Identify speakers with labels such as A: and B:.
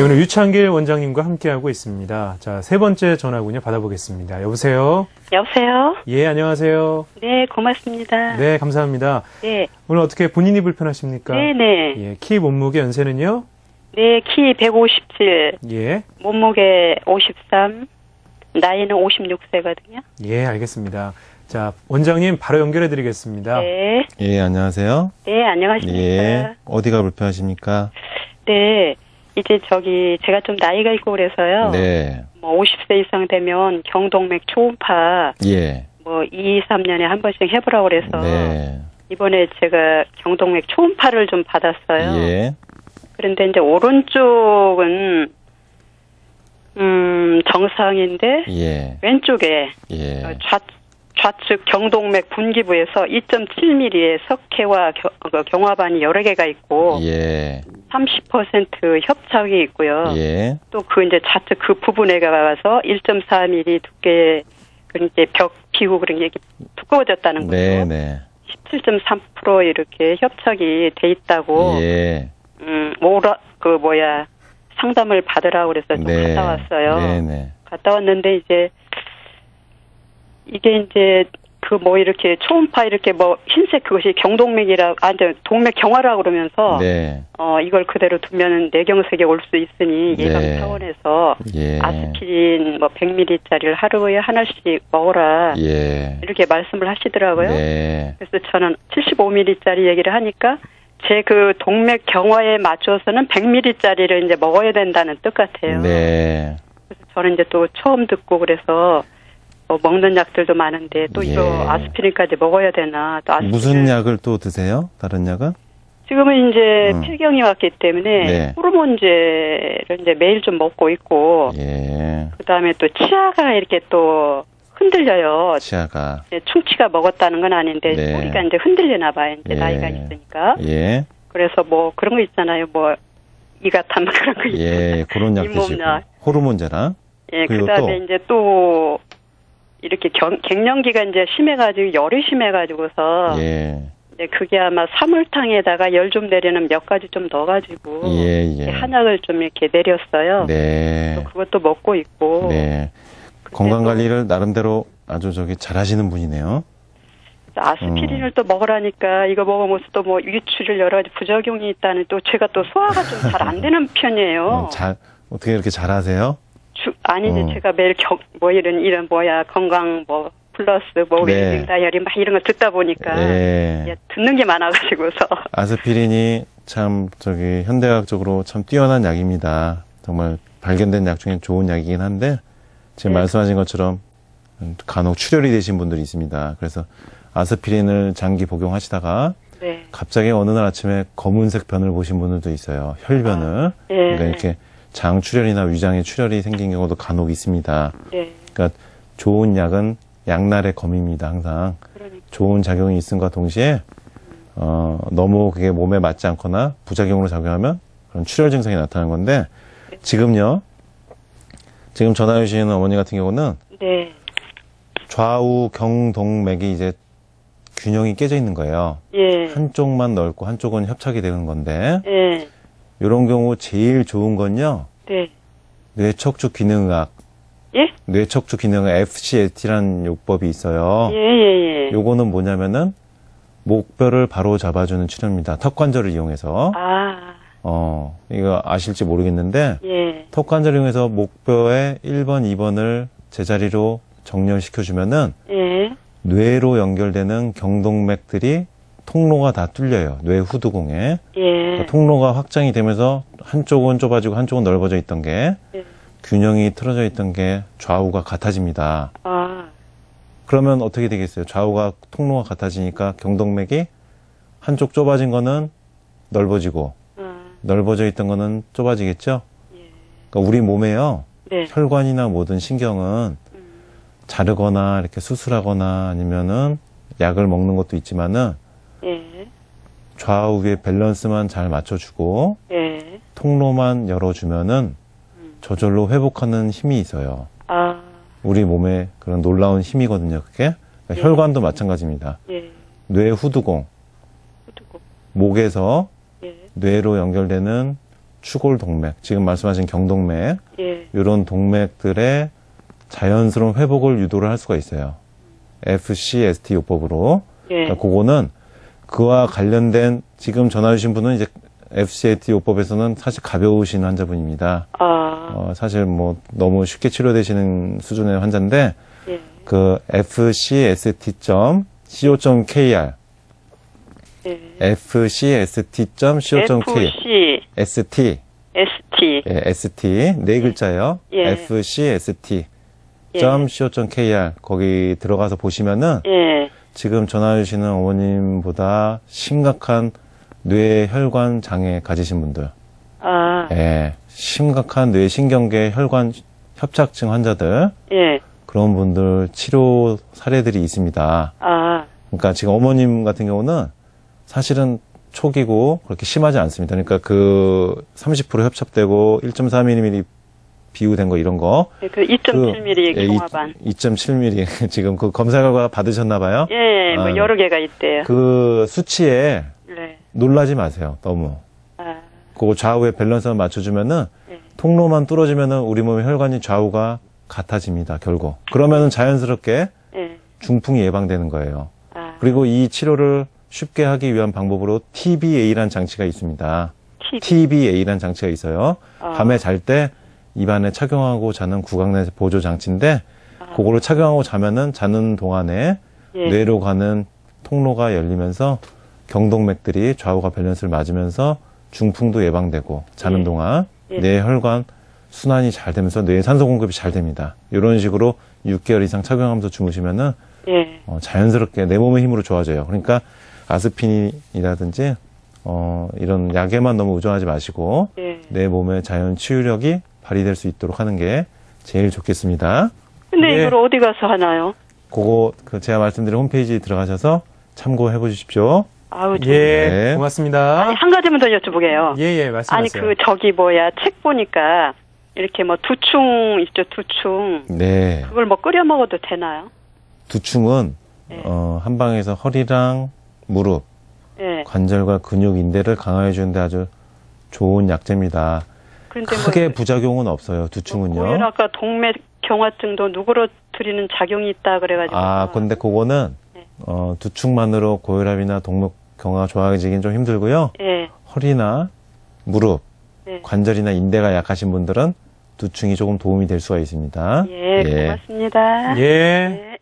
A: 네, 오늘 유창길 원장님과 함께하고 있습니다. 자, 세 번째 전화군요. 받아보겠습니다. 여보세요?
B: 여보세요?
A: 예, 안녕하세요.
B: 네, 고맙습니다.
A: 네, 감사합니다.
B: 네,
A: 오늘 어떻게 본인이 불편하십니까?
B: 네네.
A: 예, 키, 몸무게, 연세는요?
B: 네, 키 157,
A: 예,
B: 몸무게 53, 나이는 56세거든요.
A: 예, 알겠습니다. 자, 원장님 바로 연결해 드리겠습니다.
B: 네,
C: 예, 안녕하세요.
B: 네, 안녕하십니까.
C: 예, 어디가 불편하십니까?
B: 네, 이제 저기 제가 좀 나이가 있고 그래서요.
C: 네,
B: 뭐 50세 이상 되면 경동맥 초음파
C: 예,
B: 뭐 2, 3년에 한 번씩 해 보라고 그래서
C: 네,
B: 이번에 제가 경동맥 초음파를 좀 받았어요.
C: 예,
B: 그런데 이제 오른쪽은 음 정상인데
C: 예,
B: 왼쪽에
C: 예,
B: 어, 좌, 좌측 경동맥 분기부에서 2.7mm의 석회와 겨- 어, 경화반이 여러 개가 있고
C: 예,
B: 30% 협착이 있고요.
C: 예,
B: 또그 이제 좌측 그 부분에 가서 1.4mm 두께 그 이제 벽 비고 그런 게 두꺼워졌다는 거죠.
C: 네, 네,
B: 17.3% 이렇게 협착이 돼 있다고.
C: 예,
B: 음, 뭐라, 그, 뭐야, 상담을 받으라고 그래서 좀
C: 네,
B: 갔다 왔어요.
C: 네, 네,
B: 갔다 왔는데, 이제, 이게 이제, 그 뭐 이렇게 초음파 이렇게 뭐 흰색 그것이 경동맥이라, 아, 이제 동맥 경화라 그러면서,
C: 네,
B: 어, 이걸 그대로 두면은 뇌경색이 올수 있으니 예방
C: 네.
B: 차원에서
C: 예,
B: 아스피린 뭐 100ml짜리를 하루에 하나씩 먹어라.
C: 예,
B: 이렇게 말씀을 하시더라고요.
C: 네,
B: 그래서 저는 75ml짜리 얘기를 하니까 제그 동맥 경화에 맞춰서는 100ml짜리를 이제 먹어야 된다는 뜻 같아요.
C: 네,
B: 그래서 저는 이제 또 처음 듣고 그래서 뭐 먹는 약들도 많은데 또 이거
C: 예.
B: 아스피린까지 먹어야 되나 또 아스피린
C: 무슨 약을 또 드세요? 다른 약은?
B: 지금은 이제
C: 음.
B: 폐경이 왔기 때문에
C: 네.
B: 호르몬제를 이제 매일 좀 먹고 있고
C: 예,
B: 그다음에 또 치아가 이렇게 또 흔들려요.
C: 치아가,
B: 이제 충치가 먹었다는 건 아닌데
C: 네.
B: 우리가 이제 흔들리나 봐요. 이제
C: 예.
B: 나이가 있으니까.
C: 예,
B: 그래서 뭐 그런 거 있잖아요. 뭐 이가탄 그런 거 있잖아요.
C: 예, 그런 약 드시고. 호르몬제랑,
B: 예, 그다음에
C: 또?
B: 이제 또 이렇게 경, 갱년기가 이제 심해가지고 열이 심해가지고서
C: 예,
B: 이제 그게 아마 사물탕에다가 열 좀 내리는 몇 가지 좀 넣어가지고
C: 예, 예,
B: 한약을 좀 이렇게 내렸어요.
C: 네,
B: 또 그것도 먹고 있고.
C: 네. 건강 관리를 나름대로 아주 저기 잘하시는 분이네요.
B: 아스피린을
C: 음.
B: 또 먹으라니까 이거 먹으면서 또 뭐 유출을 여러 가지 부작용이 있다는 또 제가 또 소화가 좀 잘 안 되는 편이에요.
C: 어, 잘 어떻게 이렇게 잘하세요?
B: 주, 아니 이제
C: 어.
B: 제가 매일 경, 뭐 이런 이런 뭐야 건강 뭐 플러스 뭐
C: 네.
B: 웰빙 다이어리 막 이런 거 듣다 보니까
C: 예.
B: 이제 듣는 게 많아가지고서
C: 아스피린이 참 저기 현대학적으로 참 뛰어난 약입니다. 정말 발견된 약 중에 좋은 약이긴 한데 지금
B: 네.
C: 말씀하신 것처럼 간혹 출혈이 되신 분들이 있습니다. 그래서 아스피린을 장기 복용하시다가
B: 네.
C: 갑자기 어느 날 아침에 검은색 변을 보신 분들도 있어요. 혈변을.
B: 예.
C: 그러니까 이렇게 장 출혈이나 위장에 출혈이 생긴 경우도 간혹 있습니다.
B: 네.
C: 그러니까 좋은 약은 양날의 검입니다. 항상
B: 그러니까
C: 좋은 작용이 있음과 동시에 어, 너무 그게 몸에 맞지 않거나 부작용으로 작용하면 그런 출혈 증상이 나타나는 건데 지금요. 지금 전화 주신 어머니 같은 경우는
B: 네.
C: 좌우 경동맥이 이제 균형이 깨져 있는 거예요.
B: 예.
C: 한쪽만 넓고 한쪽은 협착이 되는 건데
B: 예.
C: 이런 경우 제일 좋은 건요.
B: 네.
C: 뇌척추 기능학,
B: 예?
C: 뇌척추 기능학 FCLT라는 요법이 있어요.
B: 예, 예, 예.
C: 요거는 뭐냐면은 목뼈를 바로 잡아주는 치료입니다. 턱 관절을 이용해서
B: 아,
C: 어 이거 아실지 모르겠는데
B: 예.
C: 턱 관절을 이용해서 목뼈의 1번, 2번을 제자리로 정렬시켜 주면은
B: 예.
C: 뇌로 연결되는 경동맥들이 통로가 다 뚫려요. 뇌 후두공에
B: 예.
C: 그러니까 통로가 확장이 되면서 한쪽은 좁아지고 한쪽은 넓어져 있던 게
B: 예.
C: 균형이 틀어져 있던 게 좌우가 같아집니다.
B: 아,
C: 그러면 어떻게 되겠어요? 좌우가 통로가 같아지니까 경동맥이 한쪽 좁아진 거는 넓어지고
B: 아,
C: 넓어져 있던 거는 좁아지겠죠?
B: 예.
C: 그러니까 우리 몸에요.
B: 네.
C: 혈관이나 모든 신경은
B: 음,
C: 자르거나 이렇게 수술하거나 아니면은 약을 먹는 것도 있지만은
B: 예.
C: 좌우의 밸런스만 잘 맞춰주고
B: 예.
C: 통로만 열어주면은
B: 음.
C: 저절로 회복하는 힘이 있어요.
B: 아,
C: 우리 몸에 그런 놀라운 힘이거든요. 그게 그러니까
B: 네.
C: 혈관도 마찬가지입니다.
B: 예.
C: 뇌 후두공
B: 후두고.
C: 목에서
B: 예.
C: 뇌로 연결되는 추골 동맥, 지금 말씀하신 경동맥,
B: 예.
C: 이런 동맥들의 자연스러운 회복을 유도를 할 수가 있어요. FCST 요법으로.
B: 예.
C: 그러니까 그거는 그와 관련된 지금 전화 주신 분은 이제 FCST 요법에서는 사실 가벼우신 환자분입니다.
B: 아,
C: 어, 사실 뭐 너무 쉽게 치료되시는 수준의 환자인데
B: 예.
C: 그 fcst.co.kr
B: 예.
C: fcst.co.kr
B: FC,
C: ST
B: ST.
C: 예, ST 네 글자예요.
B: 예.
C: fcst.co.kr 거기 들어가서 보시면은
B: 예.
C: 지금 전화 주시는 어머님보다 심각한 뇌혈관 장애 가지신 분들,
B: 아,
C: 예, 심각한 뇌신경계 혈관 협착증 환자들
B: 예.
C: 그런 분들 치료 사례들이 있습니다.
B: 아,
C: 그러니까 지금 어머님 같은 경우는 사실은 초기고 그렇게 심하지 않습니다. 그러니까 그 30% 협착되고 1.4mm 비우된 거 이런 거.
B: 예, 그 2.7mm 경화반.
C: 2.7mm 지금 그 검사 결과 받으셨나 봐요.
B: 예, 뭐
C: 아.
B: 여러 개가 있대요.
C: 그 수치에
B: 네.
C: 놀라지 마세요. 너무.
B: 아,
C: 그 좌우의 밸런스만 맞춰주면은
B: 예.
C: 통로만 뚫어지면은 우리 몸의 혈관이 좌우가 같아집니다. 결국. 그러면은 자연스럽게
B: 예.
C: 중풍이 예방되는 거예요.
B: 아,
C: 그리고 이 치료를 쉽게 하기 위한 방법으로 TBA라는 장치가 있습니다. TBA라는 장치가 있어요.
B: 아.
C: 밤에 잘 때 입안에 착용하고 자는 구강내 보조 장치인데
B: 아.
C: 그거를 착용하고 자면은 자는 동안에
B: 예.
C: 뇌로 가는 통로가 열리면서 경동맥들이 좌우가 밸런스를 맞으면서 중풍도 예방되고 자는
B: 예.
C: 동안
B: 예.
C: 뇌 혈관 순환이 잘 되면서 뇌 산소 공급이 잘 됩니다. 이런 식으로 6개월 이상 착용하면서 주무시면은
B: 예.
C: 어, 자연스럽게 내 몸의 힘으로 좋아져요. 그러니까 아스피린이라든지 어, 이런 약에만 너무 의존하지 마시고
B: 예.
C: 내 몸의 자연 치유력이 발휘될 수 있도록 하는 게 제일 좋겠습니다.
B: 근데
A: 예.
B: 이걸 어디 가서 하나요?
C: 그거 그 제가 말씀드린 홈페이지 들어가셔서 참고해 보십시오.
B: 아우, 저...
A: 예,
C: 네.
A: 고맙습니다.
B: 아니, 한 가지만 더 여쭤보게요.
A: 예, 예, 말씀하세요.
B: 아니, 그, 저기, 뭐야, 책 보니까, 이렇게 뭐, 두충 있죠, 두충.
C: 네.
B: 그걸 뭐 끓여 먹어도 되나요?
C: 두충은
B: 네.
C: 어, 한 방에서 허리랑 무릎,
B: 예.
C: 관절과 근육, 인대를 강화해 주는데 아주 좋은 약재입니다.
B: 그런데
C: 크게
B: 뭐,
C: 부작용은 없어요. 두충은요.
B: 고혈압과 동맥 경화증도 누그러뜨리는 작용이 있다 그래가지고.
C: 아, 근데 그거는
B: 네.
C: 어, 두충만으로 고혈압이나 동맥 경화가 좋아지긴 좀 힘들고요.
B: 예.
C: 허리나 무릎,
B: 예.
C: 관절이나 인대가 약하신 분들은 두충이 조금 도움이 될 수가 있습니다.
B: 예, 고맙습니다.
A: 예.
B: 예.